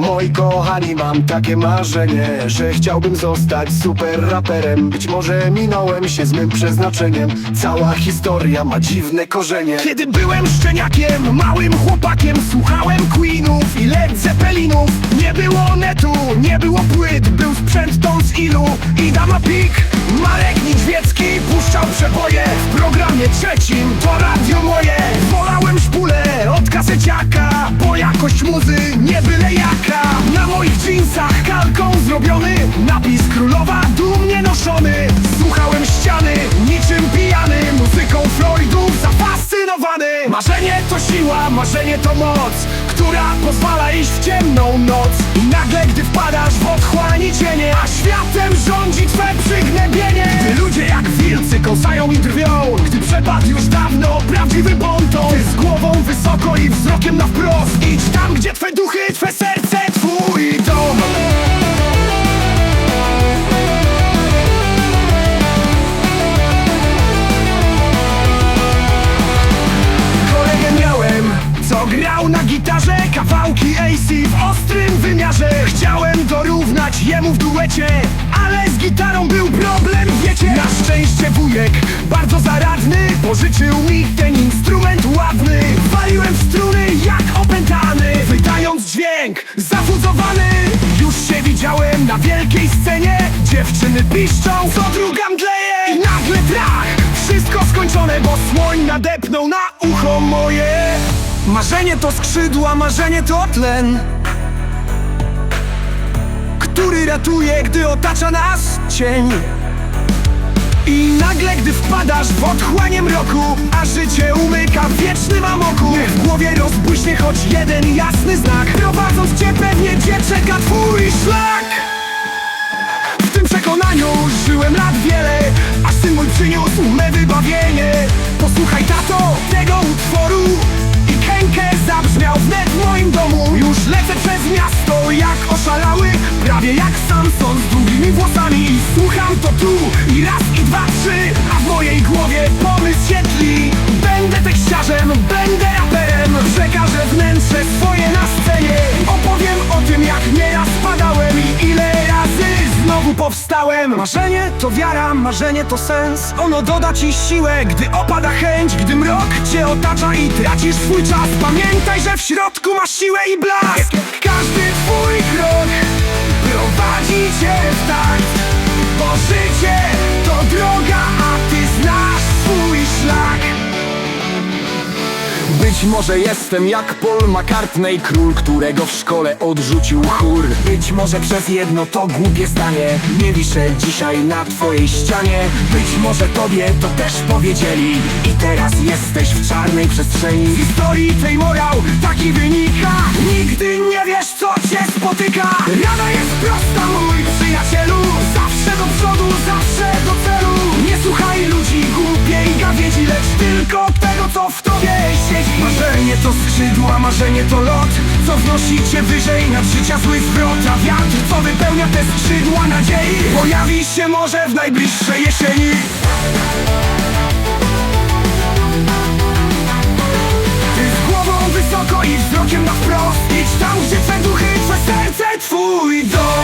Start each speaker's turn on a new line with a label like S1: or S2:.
S1: Moi kochani, mam takie marzenie Że chciałbym zostać super raperem. Być może minąłem się z mym przeznaczeniem. Cała historia ma dziwne korzenie. Kiedy byłem szczeniakiem, małym chłopakiem Słuchałem Queenów i Led Zeppelinów. Nie było netu, nie było płyt Był sprzęt ton z ilu i dama pik Marek Niedźwiecki puszczał przeboje W programie trzecim. To Marzenie to siła, marzenie to moc Która pozwala iść w ciemną noc. I nagle gdy wpadasz w otchłani cienie A światem rządzi twe przygnębienie. Gdy ludzie jak wilcy kąsają i drwią Gdy przepadł już dawno prawdziwy bonton Ty z głową wysoko i wzrokiem na wprost Idź tam gdzie twe duchy, twe serce, wymiarze Chciałem dorównać jemu w duecie Ale z gitarą był problem, wiecie. Na szczęście wujek, bardzo zaradny Pożyczył mi ten instrument ładny Waliłem w struny jak opętany Wydając dźwięk zafuzowany Już się widziałem na wielkiej scenie Dziewczyny piszczą, co druga mdleje. I nagle trach, wszystko skończone Bo słoń nadepnął na ucho moje. Marzenie to skrzydła, marzenie to tlen Który ratuje, gdy otacza nas cień. I nagle, gdy wpadasz w otchłanie mroku A życie umyka w wiecznym amoku. Niech w głowie rozbłyśnie choć jeden jasny znak Prowadząc cię pewnie, gdzie czeka twój szlak. W tym przekonaniu żyłem lat wiele Aż syn mój przyniósł me wybawienie. Posłuchaj tato tego utworu I kękę zabrzmiał wnet w moim domu. Już lecę przez miasto włosami słucham to tu. I raz i dwa, trzy A w mojej głowie pomysł się Będę tekściarzem, będę raperem. Przekażę wnętrze swoje na scenie. Opowiem o tym jak nieraz padałem I ile razy znowu powstałem. Marzenie to wiara, marzenie to sens. Ono doda ci siłę, gdy opada chęć Gdy mrok cię otacza i tracisz swój czas. Pamiętaj, że w środku masz siłę i blask. Każdy być może jestem jak Paul McCartney Król, którego w szkole odrzucił chór. Być może przez jedno to głupie zdanie Nie wiszę dzisiaj na twojej ścianie. Być może tobie to też powiedzieli I teraz jesteś w czarnej przestrzeni. Z historii tej morał taki wynika. Nigdy nie wiesz co cię spotyka. Rada jest prosta mój przyjacielu. Zawsze do przodu, zawsze do celu. Nie słuchaj ludzi głupiej gawiedzi Lecz tylko tego co w siedzi Marzenie to skrzydła, marzenie to lot. Co wnosi cię wyżej nad życia zły zwrot A wiatr, co wypełnia te skrzydła nadziei? Pojawi się może w najbliższej jesieni. Ty z głową wysoko i wzrokiem na wprost. Idź tam, gdzie twe duchy, twe serce, twój dom.